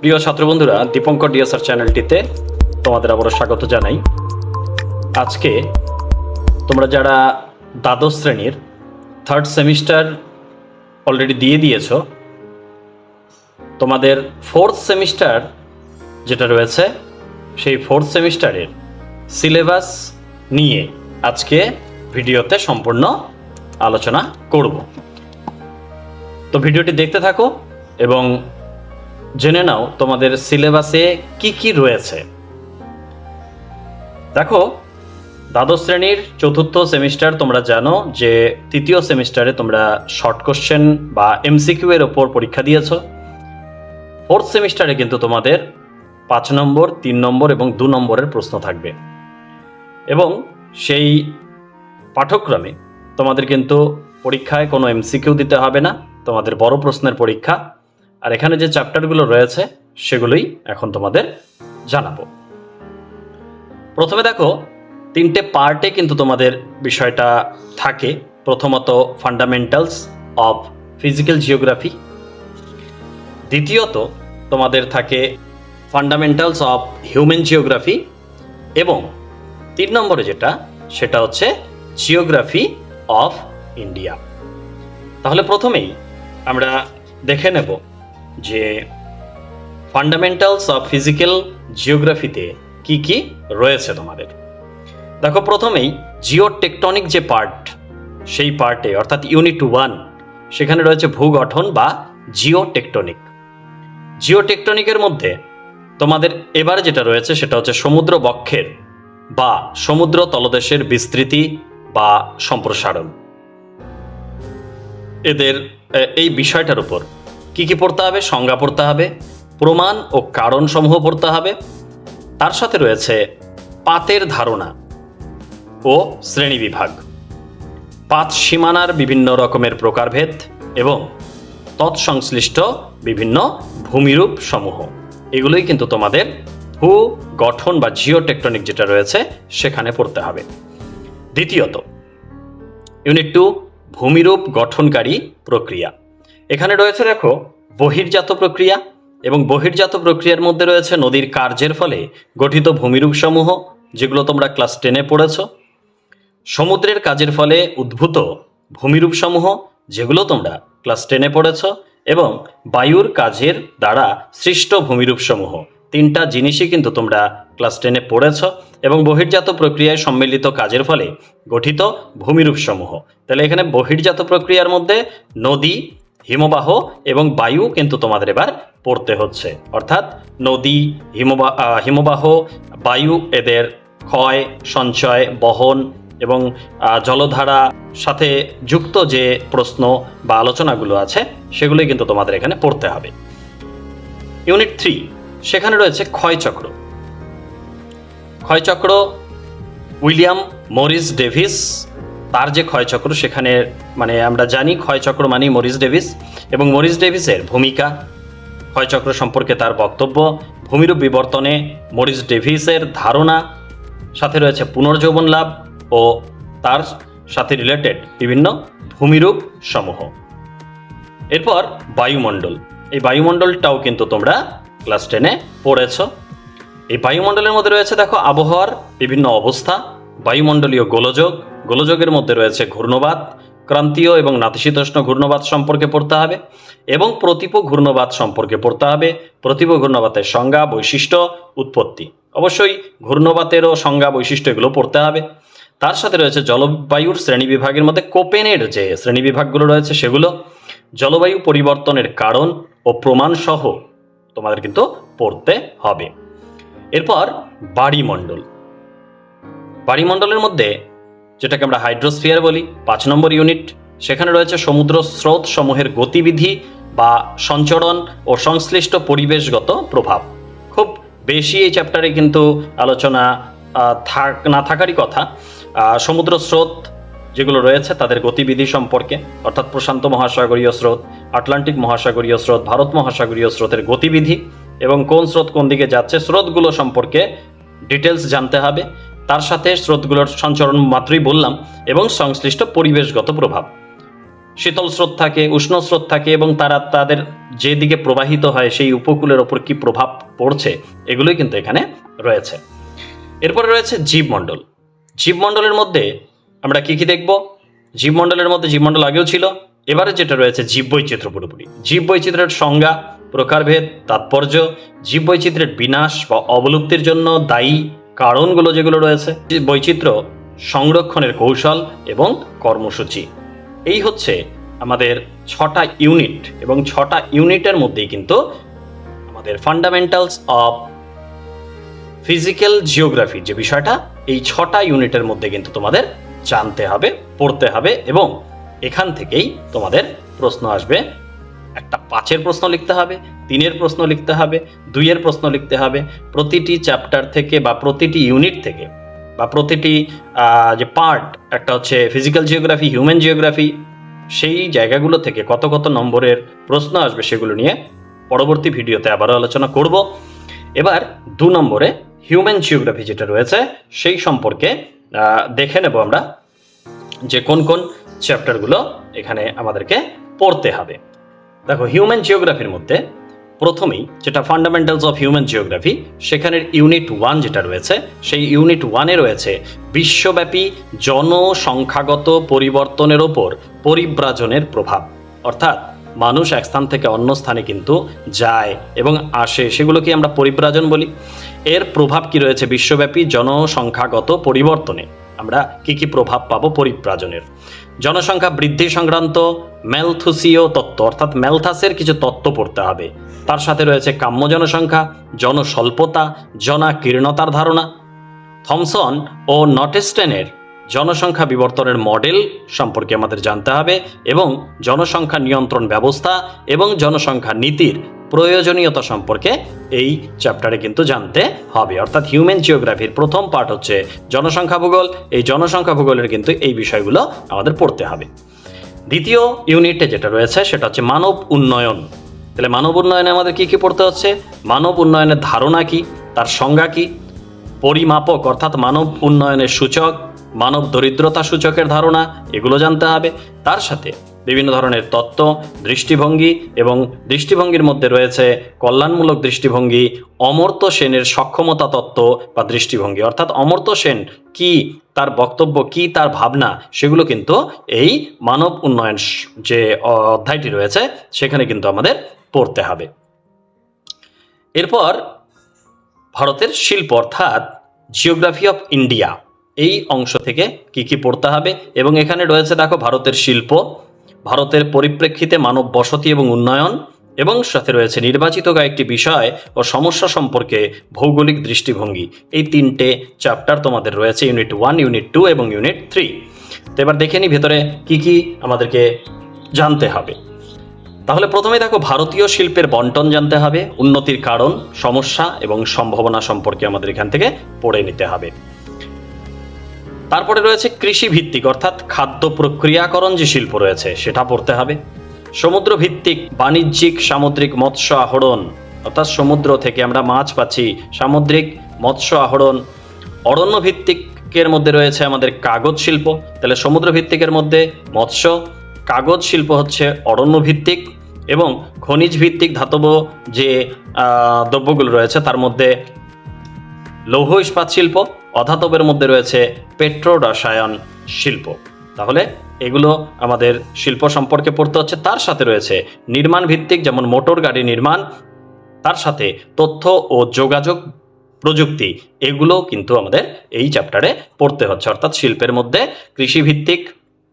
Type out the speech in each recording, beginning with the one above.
প্রিয় ছাত্রবন্ধুরা, দীপঙ্কর ডিএসআর চ্যানেলটিতে তোমাদের আবারও স্বাগত জানাই। আজকে তোমরা যারা দ্বাদশ শ্রেণির থার্ড সেমিস্টার অলরেডি দিয়ে দিয়েছ, তোমাদের ফোর্থ সেমিস্টার যেটা রয়েছে, সেই ফোর্থ সেমিস্টারের সিলেবাস নিয়ে আজকে ভিডিওতে সম্পূর্ণ আলোচনা করব। তো ভিডিওটি দেখতে থাকো এবং জেনে নাও তোমাদের সিলেবাসে কি কি রয়েছে। দেখো, দ্বাদশ শ্রেণির চতুর্থ সেমিস্টার তোমরা জানো যে তৃতীয় সেমিস্টারে তোমরা শর্ট কোশ্চেন বা এমসিকিউ এর ওপর পরীক্ষা দিয়েছ। ফোর্থ সেমিস্টারে কিন্তু তোমাদের পাঁচ নম্বর, তিন নম্বর এবং দু নম্বরের প্রশ্ন থাকবে। এবং সেই পাঠক্রমে তোমাদের কিন্তু পরীক্ষায় কোনো এমসিকিউ দিতে হবে না, তোমাদের বড় প্রশ্নের পরীক্ষা আর এখানে যে চ্যাপ্টারগুলো রয়েছে, সেগুলোই এখন তোমাদের জানাব। প্রথমে দেখো, তিনটে পার্টে কিন্তু তোমাদের বিষয়টা থাকে। প্রথমত ফান্ডামেন্টালস অফ ফিজিক্যাল জিওগ্রাফি দ্বিতীয়ত, তোমাদের থাকে ফান্ডামেন্টালস অফ হিউম্যান জিওগ্রাফি এবং তিন নম্বরে যেটা, সেটা হচ্ছে জিওগ্রাফি অফ ইন্ডিয়া তাহলে প্রথমেই আমরা দেখে নেব যে ফান্ডামেন্টালস অফ ফিজিক্যাল জিওগ্রাফিতে কি কি রয়েছে তোমাদের? দেখো প্রথমেই জিও টেকটনিক যে পার্ট সেই পার্টে অর্থাৎ ইউনিট ওয়ান সেখানে রয়েছে ভূগঠন বা জিও টেকটনিক জিও টেকটনিকের মধ্যে তোমাদের এবারে যেটা রয়েছে সেটা হচ্ছে সমুদ্র বক্ষের বা সমুদ্র তলদেশের বিস্তৃতি বা সম্প্রসারণ। এদের এই বিষয়টার উপর কি কি পড়তে হবে, সংজ্ঞা পড়তে হবে, প্রমাণ ও কারণ সমূহ পড়তে হবে। তার সাথে রয়েছে পাতের ধারণা ও শ্রেণীবিভাগ পাত সীমানার বিভিন্ন রকমের প্রকারভেদ এবং তৎসংশ্লিষ্ট বিভিন্ন ভূমিরূপ সমূহ। এগুলোই কিন্তু তোমাদের ভূ গঠন বা জিও টেকটনিক যেটা রয়েছে সেখানে পড়তে হবে। দ্বিতীয়ত, ইউনিট টু, ভূমিরূপ গঠনকারী প্রক্রিয়া। এখানে রয়েছে দেখো, বহির্জাত প্রক্রিয়া এবং বহির্জাত প্রক্রিয়ার মধ্যে রয়েছে নদীর কার্যের ফলে গঠিত ভূমিরূপ সমূহ যেগুলো তোমরা ক্লাস টেনে পড়েছ। সমুদ্রের কাজের ফলে উদ্ভূত ভূমিরূপ সমূহ যেগুলো তোমরা ক্লাস টেনে পড়েছ, এবং বায়ুর কাজের দ্বারা সৃষ্ট ভূমিরূপ সমূহ তিনটা জিনিসই কিন্তু তোমরা ক্লাস টেনে পড়েছ, এবং বহির্জাত প্রক্রিয়ায় সম্মিলিত কাজের ফলে গঠিত ভূমিরূপ সমূহ তাহলে এখানে বহির্জাত প্রক্রিয়ার মধ্যে নদী হিমবাহ এবং বায়ু কিন্তু তোমাদের এবার পড়তে হচ্ছে। অর্থাৎ নদী হিমবাহ হিমবাহ, বায়ু এদের ক্ষয়, সঞ্চয়, বহন এবং জলধারা সাথে যুক্ত যে প্রশ্ন বা আলোচনাগুলো আছে, সেগুলোই কিন্তু তোমাদের এখানে পড়তে হবে। ইউনিট থ্রি, সেখানে রয়েছে ক্ষয়চক্র। ক্ষয়চক্র উইলিয়াম মরিস ডেভিস তার যে ক্ষয়চক্র সেখানে মানে আমরা জানি ক্ষয়চক্র মানেই মরিস ডেভিস এবং মরিস ডেভিসের ভূমিকা, ক্ষয়চক্র সম্পর্কে তার বক্তব্য, ভূমিরূপ বিবর্তনে মরিস ডেভিসের ধারণা, সাথে রয়েছে পুনর্যৌবন লাভ ও তার সাথে রিলেটেড বিভিন্ন ভূমিরূপ সমূহ। এরপর বায়ুমণ্ডল। এই বায়ুমণ্ডলটাও কিন্তু তোমরা ক্লাস টেনে পড়েছ। এই বায়ুমণ্ডলের মধ্যে রয়েছে দেখো আবহাওয়ার বিভিন্ন অবস্থা, বায়ুমণ্ডলীয় গোলযোগ গোলযোগের মধ্যে রয়েছে ঘূর্ণবাদ, ক্রান্তীয় এবং নাতিশীতোষ্ণ ঘূর্ণবাদ সম্পর্কে পড়তে হবে এবং প্রতিপ ঘূর্ণবাদ সম্পর্কে পড়তে হবে। প্রতিপ ঘূর্ণবাতের সংজ্ঞা, বৈশিষ্ট্য, উৎপত্তি। অবশ্যই ঘূর্ণবাতেরও সংজ্ঞা, বৈশিষ্ট্য এগুলো পড়তে হবে। তার সাথে রয়েছে জলবায়ুর শ্রেণি বিভাগের মধ্যে কোপেনের যে শ্রেণি বিভাগগুলো রয়েছে সেগুলো, জলবায়ু পরিবর্তনের কারণ ও প্রমাণ সহ তোমাদের কিন্তু পড়তে হবে। এরপর বাড়িমণ্ডল। বাড়িমণ্ডলের মধ্যে যেটাকে আমরা হাইড্রোস্ফিয়ার বলি, পাঁচ নম্বর ইউনিট। সেখানে রয়েছে সমুদ্র স্রোত সমূহের গতিবিধি বা সঞ্চরণ ও সংশ্লিষ্ট পরিবেশগত প্রভাব। খুব বেশি এই চ্যাপ্টারে কিন্তু আলোচনা থাক, না থাকারই কথা। সমুদ্র স্রোত যেগুলো রয়েছে তাদের গতিবিধি সম্পর্কে, অর্থাৎ প্রশান্ত মহাসাগরীয় স্রোত, আটলান্টিক মহাসাগরীয় স্রোত, ভারত মহাসাগরীয় স্রোতের গতিবিধি এবং কোন স্রোত কোন দিকে যাচ্ছে, স্রোতগুলো সম্পর্কে ডিটেলস জানতে হবে। তার সাথে স্রোতগুলোর সঞ্চরণ মাত্রই বললাম এবং সংশ্লিষ্ট পরিবেশগত প্রভাব। শীতল স্রোত থাকে, উষ্ণ স্রোত থাকে এবং তারা তাদের যেদিকে প্রবাহিত হয় সেই উপকূলের ওপর কি প্রভাব পড়ছে এগুলোই কিন্তু এখানে রয়েছে। এরপরে রয়েছে জীবমণ্ডল। জীবমণ্ডলের মধ্যে আমরা কি কি দেখব? জীবমণ্ডলের মধ্যে জীবমণ্ডল আগেও ছিল, এবারে যেটা রয়েছে জীব জীববৈচিত্র্য পুরোপুরি। জীব জীববৈচিত্র্যের সংজ্ঞা, প্রকারভেদ, তাৎপর্য, জীববৈচিত্র্যের বিনাশ বা অবলুপ্তির জন্য দায়ী কারণগুলো যেগুলো রয়েছে বৈচিত্র্য সংরক্ষণের কৌশল এবং কর্মসূচি। এই হচ্ছে আমাদের ছটা ইউনিট এবং ছটা ইউনিটের মধ্যেই কিন্তু আমাদের ফান্ডামেন্টালস অফ ফিজিক্যাল জিওগ্রাফি যে বিষয়টা, এই ছটা ইউনিটের মধ্যে কিন্তু তোমাদের জানতে হবে, পড়তে হবে এবং এখান থেকেই তোমাদের প্রশ্ন আসবে। একটা পাঁচের প্রশ্ন লিখতে হবে তিনের প্রশ্ন লিখতে হবে, দুইয়ের প্রশ্ন লিখতে হবে, প্রতিটি চ্যাপ্টার থেকে বা প্রতিটি ইউনিট থেকে বা প্রতিটি যে পার্ট একটা হচ্ছে ফিজিক্যাল জিওগ্রাফি হিউম্যান জিওগ্রাফি সেই জায়গাগুলো থেকে কত কত নম্বরের প্রশ্ন আসবে সেগুলো নিয়ে পরবর্তী ভিডিওতে আবারও আলোচনা করব। এবার দু নম্বরে হিউম্যান জিওগ্রাফি যেটা রয়েছে, সেই সম্পর্কে দেখে নেব আমরা যে কোন কোন চ্যাপ্টারগুলো এখানে আমাদেরকে পড়তে হবে। দেখো হিউম্যান জিওগ্রাফির মধ্যে প্রথমেই যেটা ফান্ডামেন্টালস অফ হিউম্যান জিওগ্রাফি সেখানের ইউনিট ওয়ান যেটা রয়েছে, সেই ইউনিট ওয়ানে রয়েছে বিশ্বব্যাপী জনসংখ্যাগত পরিবর্তনের ওপর পরিব্রাজনের প্রভাব। অর্থাৎ মানুষ এক স্থান থেকে অন্য স্থানে কিন্তু যায় এবং আসে সেগুলোকে আমরা পরিব্রাজন বলি। এর প্রভাব কি রয়েছে বিশ্বব্যাপী জনসংখ্যাগত পরিবর্তনে? আমরা কি কি প্রভাব পাবো পরিব্রাজনের? জনসংখ্যা বৃদ্ধি সংক্রান্ত ম্যালথুসীয় তত্ত্ব, অর্থাৎ ম্যালথাসের কিছু তত্ত্ব পড়তে হবে। তার সাথে রয়েছে কাম্য জনসংখ্যা, জনস্বল্পতা, জনাকীর্ণতার ধারণা। থমসন ও নটেস্টেনের জনসংখ্যা বিবর্তনের মডেল সম্পর্কে আমাদের জানতে হবে এবং জনসংখ্যা নিয়ন্ত্রণ ব্যবস্থা এবং জনসংখ্যা নীতির প্রয়োজনীয়তা সম্পর্কে এই চ্যাপ্টারে কিন্তু জানতে হবে। অর্থাৎ হিউম্যান জিওগ্রাফির প্রথম পার্ট হচ্ছে জনসংখ্যা ভূগোল। এই জনসংখ্যা ভূগোলের কিন্তু এই বিষয়গুলো আমাদের পড়তে হবে। দ্বিতীয় ইউনিটে যেটা রয়েছে সেটা হচ্ছে মানব উন্নয়ন। তাহলে মানব উন্নয়নে আমাদের কি কি পড়তে হচ্ছে? মানব উন্নয়নের ধারণা কি? তার সংজ্ঞা কি? পরিমাপক, অর্থাৎ মানব উন্নয়নের সূচক, মানব দরিদ্রতা সূচকের ধারণা, এগুলো জানতে হবে। তার সাথে বিভিন্ন ধরনের তত্ত্ব, দৃষ্টিভঙ্গি এবং দৃষ্টিভঙ্গির মধ্যে রয়েছে কল্যাণমূলক দৃষ্টিভঙ্গি, অমর্ত্য সেনের সক্ষমতা তত্ত্ব বা দৃষ্টিভঙ্গি। অর্থাৎ অমর্ত্য সেন কি, তার বক্তব্য কি, তার ভাবনা, সেগুলো কিন্তু এই মানব উন্নয়ন যে অধ্যায়টি রয়েছে, সেখানে কিন্তু আমাদের পড়তে হবে। এরপর ভারতের শিল্প অর্থাৎ জিওগ্রাফি অফ ইন্ডিয়া, এই অংশ থেকে কি কি পড়তে হবে এবং এখানে রয়েছে, দেখো, ভারতের শিল্প ভারতের পরিপ্রেক্ষিতে মানব বসতি এবং উন্নয়ন এবং সাথে রয়েছে নির্বাচিত কয়েকটি বিষয় ও সমস্যা সম্পর্কে ভৌগোলিক দৃষ্টিভঙ্গি। এই তিনটে চ্যাপ্টার তোমাদের রয়েছে ইউনিট ওয়ান ইউনিট টু এবং ইউনিট থ্রি তো এবার দেখে নিই ভেতরে কি কি আমাদেরকে জানতে হবে। তাহলে প্রথমে দেখো, ভারতীয় শিল্পের বন্টন জানতে হবে, উন্নতির কারণ, সমস্যা এবং সম্ভাবনা সম্পর্কে আমাদের এখান থেকে পড়ে নিতে হবে। তারপরে রয়েছে কৃষি ভিত্তিক অর্থাৎ খাদ্য প্রক্রিয়াকরণ যে শিল্প রয়েছে, সেটা পড়তে হবে। সমুদ্র ভিত্তিক বাণিজ্যিক সামুদ্রিক মৎস্য আহরণ, অর্থাৎ সমুদ্র থেকে আমরা মাছ পাচ্ছি, সামুদ্রিক মৎস্য আহরণ। অরণ্য ভিত্তিকের মধ্যে রয়েছে আমাদের কাগজ শিল্প, তাহলে সমুদ্র ভিত্তিকের মধ্যে মৎস্য, কাগজ শিল্প হচ্ছে অরণ্য ভিত্তিক এবং খনিজ ভিত্তিক ধাতব যে দ্রব্যগুলো রয়েছে, তার মধ্যে লৌহ ইস্পাত শিল্প অধাতবের মধ্যে রয়েছে পেট্রো রসায়ন শিল্প। তাহলে এগুলো আমাদের শিল্প সম্পর্কে পড়তে হচ্ছে। তার সাথে রয়েছে নির্মাণ ভিত্তিক যেমন মোটর গাড়ি নির্মাণ, তার সাথে তথ্য ও যোগাযোগ প্রযুক্তি এগুলো কিন্তু আমাদের এই চ্যাপ্টারে পড়তে হচ্ছে। অর্থাৎ শিল্পের মধ্যে কৃষি ভিত্তিক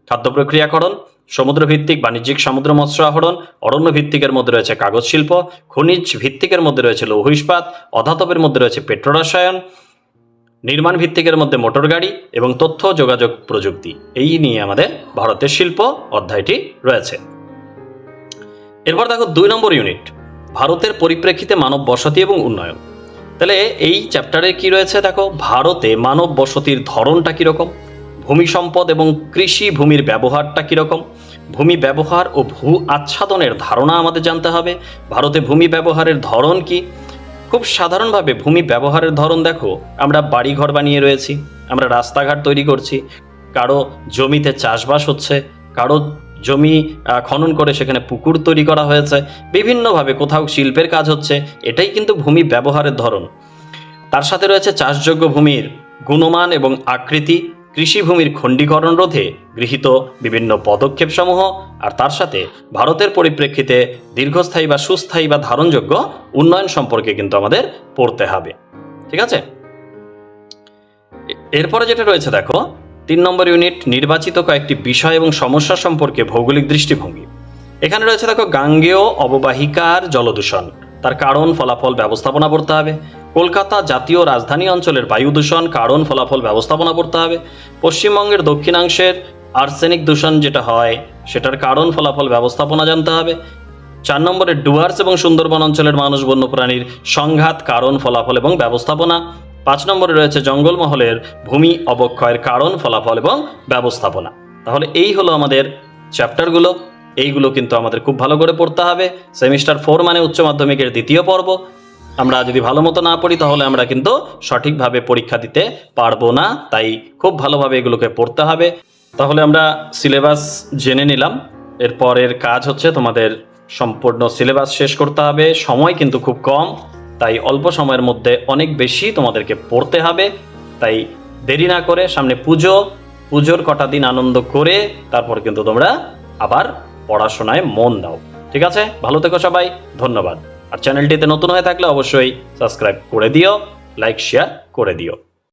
খাদ্য প্রক্রিয়াকরণ সমুদ্র ভিত্তিক বাণিজ্যিক সমুদ্র মৎস্য আহরণ অরণ্য ভিত্তিকের মধ্যে রয়েছে কাগজ শিল্প, খনিজ ভিত্তিকের মধ্যে রয়েছে লৌহ ইস্পাত, অধাতবের মধ্যে রয়েছে পেট্রোরসায়ন নির্মাণ ভিত্তিকের মধ্যে মোটর গাড়ি এবং তথ্য, যোগাযোগ প্রযুক্তি। এই নিয়ে আমাদের ভারতের শিল্প অধ্যায়টি রয়েছে। এরপর দেখো দুই নম্বর ইউনিট, ভারতের পরিপ্রেক্ষিতে মানব বসতি এবং উন্নয়ন। তাহলে এই চ্যাপ্টারে কি রয়েছে দেখো? ভারতে মানব বসতির ধরনটা কীরকম? ভূমি সম্পদ এবং কৃষি ভূমির ব্যবহারটা কীরকম? ভূমি ব্যবহার ও ভূ আচ্ছাদনের ধারণা আমাদের জানতে হবে। ভারতে ভূমি ব্যবহারের ধরন কি? খুব সাধারণভাবে ভূমি ব্যবহারের ধরন দেখো। আমরা বাড়িঘর বানিয়ে রয়েছি, আমরা রাস্তাঘাট তৈরি করছি, কারও জমিতে চাষবাস হচ্ছে, কারও জমি খনন করে সেখানে পুকুর তৈরি করা হয়েছে, বিভিন্নভাবে কোথাও শিল্পের কাজ হচ্ছে, এটাই কিন্তু ভূমি ব্যবহারের ধরন। তার সাথে রয়েছে চাষযোগ্য ভূমির গুণমান এবং আকৃতি কৃষিভূমির খণ্ডীকরণ রোধে গৃহীত বিভিন্ন পদক্ষেপসমূহ আর তার সাথে ভারতের পরিপ্রেক্ষিতে দীর্ঘস্থায়ী বা সুস্থায়ী বা ধারণযোগ্য উন্নয়ন সম্পর্কে কিন্তু আমাদের পড়তে হবে। ঠিক আছে? এরপরে যেটা রয়েছে দেখো, তিন নম্বর ইউনিট নির্বাচিত কয়েকটি বিষয় এবং সমস্যা সম্পর্কে ভৌগোলিক দৃষ্টিভঙ্গি। এখানে রয়েছে দেখো, গাঙ্গেয় অববাহিকার জলদূষণ। তার কারণ, ফলাফল, ব্যবস্থাপনা করতে হবে। কলকাতা জাতীয় রাজধানী অঞ্চলের বায়ু দূষণ, কারণ ফলাফল ব্যবস্থাপনা করতে হবে। পশ্চিমবঙ্গের দক্ষিণাংশের আর্সেনিক দূষণ যেটা হয়, সেটার কারণ ফলাফল ব্যবস্থাপনা জানতে হবে। চার নম্বরে ডুয়ার্স এবং সুন্দরবন অঞ্চলের মানুষ, বন্যপ্রাণীর সংঘাত, কারণ ফলাফল এবং ব্যবস্থাপনা। পাঁচ নম্বরে রয়েছে জঙ্গলমহলের ভূমি অবক্ষয়ের কারণ, ফলাফল এবং ব্যবস্থাপনা। তাহলে এই হলো আমাদের চ্যাপ্টারগুলো। এইগুলো কিন্তু আমাদের খুব ভালো করে পড়তে হবে। সেমিস্টার ফোর মানে উচ্চ মাধ্যমিকের দ্বিতীয় পর্ব। আমরা যদি ভালো মতো না পড়ি, তাহলে আমরা কিন্তু সঠিকভাবে পরীক্ষা দিতে পারব না। তাই খুব ভালোভাবে এগুলোকে পড়তে হবে। তাহলে আমরা সিলেবাস জেনে নিলাম। এরপরের কাজ হচ্ছে তোমাদের সম্পূর্ণ সিলেবাস শেষ করতে হবে। সময় কিন্তু খুব কম, তাই অল্প সময়ের মধ্যে অনেক বেশি তোমাদেরকে পড়তে হবে। তাই দেরি না করে সামনে পুজো, পুজোর কটা দিন আনন্দ করে তারপর কিন্তু তোমরা আবার পড়াশোনায় মন দাও। ঠিক আছে? ভালো থেকো সবাই। ধন্যবাদ। আর চ্যানেলটিতে নতুন হয়ে থাকলে অবশ্যই সাবস্ক্রাইব করে দিও লাইক শেয়ার করে দিও।